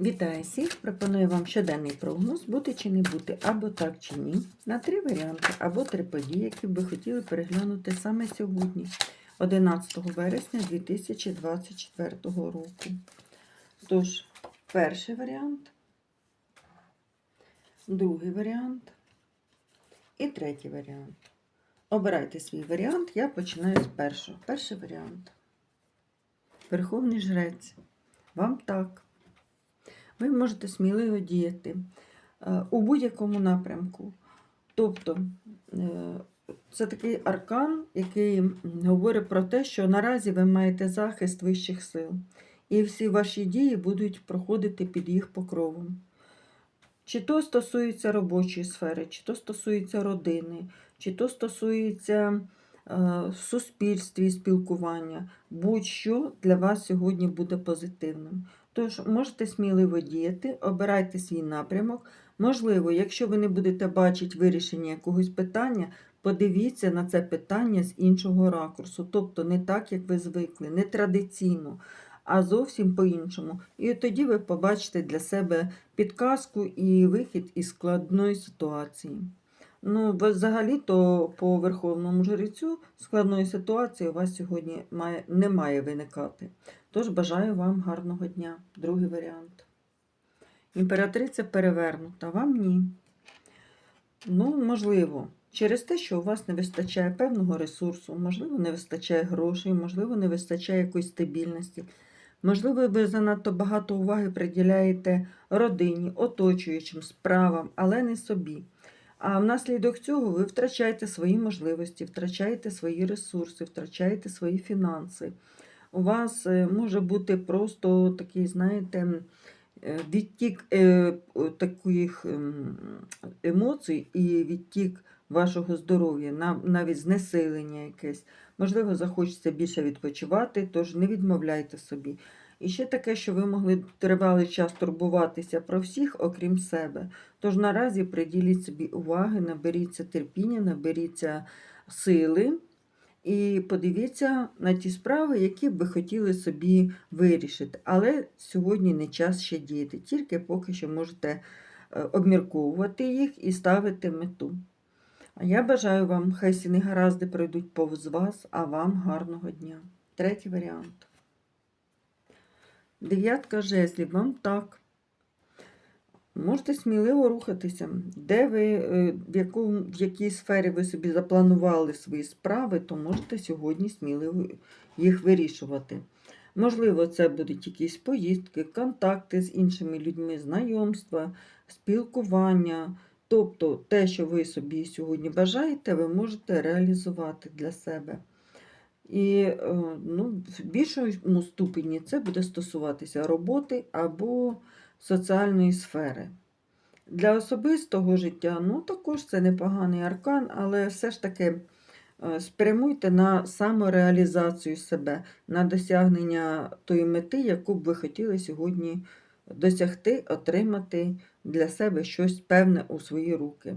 Вітаю всіх! Пропоную вам щоденний прогноз, бути чи не бути, або так чи ні, на три варіанти, або три події, які б ви хотіли переглянути саме сьогодні, 11 вересня 2024 року. Тож, перший варіант, другий варіант і третій варіант. Обирайте свій варіант, я починаю з першого. Перший варіант. Верховний жрець. Вам так. Ви можете сміливо діяти е, у будь-якому напрямку. Тобто е, це такий аркан, який говорить про те, що наразі ви маєте захист вищих сил, і всі ваші дії будуть проходити під їх покровом. Чи то стосується робочої сфери, чи то стосується родини, чи то стосується е, в суспільстві спілкування, будь-що для вас сьогодні буде позитивним. Тож можете сміливо діяти, обирайте свій напрямок. Можливо, якщо ви не будете бачити вирішення якогось питання, подивіться на це питання з іншого ракурсу, тобто не так, як ви звикли, не традиційно, а зовсім по-іншому. І тоді ви побачите для себе підказку і вихід із складної ситуації. Ну, взагалі-то по верховному жрецю складної ситуації у вас сьогодні має, не має виникати. Тож бажаю вам гарного дня. Другий варіант. Імператриця перевернута, вам ні. Ну, можливо, через те, що у вас не вистачає певного ресурсу, можливо, не вистачає грошей, можливо, не вистачає якоїсь стабільності. Можливо, ви занадто багато уваги приділяєте родині, оточуючим справам, але не собі. А внаслідок цього ви втрачаєте свої можливості, втрачаєте свої ресурси, втрачаєте свої фінанси. У вас е, може бути просто такий, знаєте, е, відтік е, таких ем, емоцій і відтік вашого здоров'я, навіть знесилення якесь. Можливо, захочеться більше відпочивати, тож не відмовляйте собі. І ще таке, що ви могли тривалий час турбуватися про всіх, окрім себе. Тож наразі приділіть собі уваги, наберіться терпіння, наберіться сили і подивіться на ті справи, які б ви хотіли собі вирішити. Але сьогодні не час ще діяти, тільки поки що можете е, обмірковувати їх і ставити мету. А я бажаю вам, хай всі негаразди пройдуть повз вас, а вам гарного дня. Третій варіант. Дев'ятка жезлів, вам так. Можете сміливо рухатися. Де ви, е, в, яку, в якій сфері ви собі запланували свої справи, то можете сьогодні сміливо їх вирішувати. Можливо, це будуть якісь поїздки, контакти з іншими людьми, знайомства, спілкування. Тобто те, що ви собі сьогодні бажаєте, ви можете реалізувати для себе. І е, ну, в більшому ступені це буде стосуватися роботи або соціальної сфери. Для особистого життя, ну, також це непоганий аркан, але все ж таки е, спрямуйте на самореалізацію себе, на досягнення тої мети, яку б ви хотіли сьогодні досягти, отримати для себе щось певне у свої руки.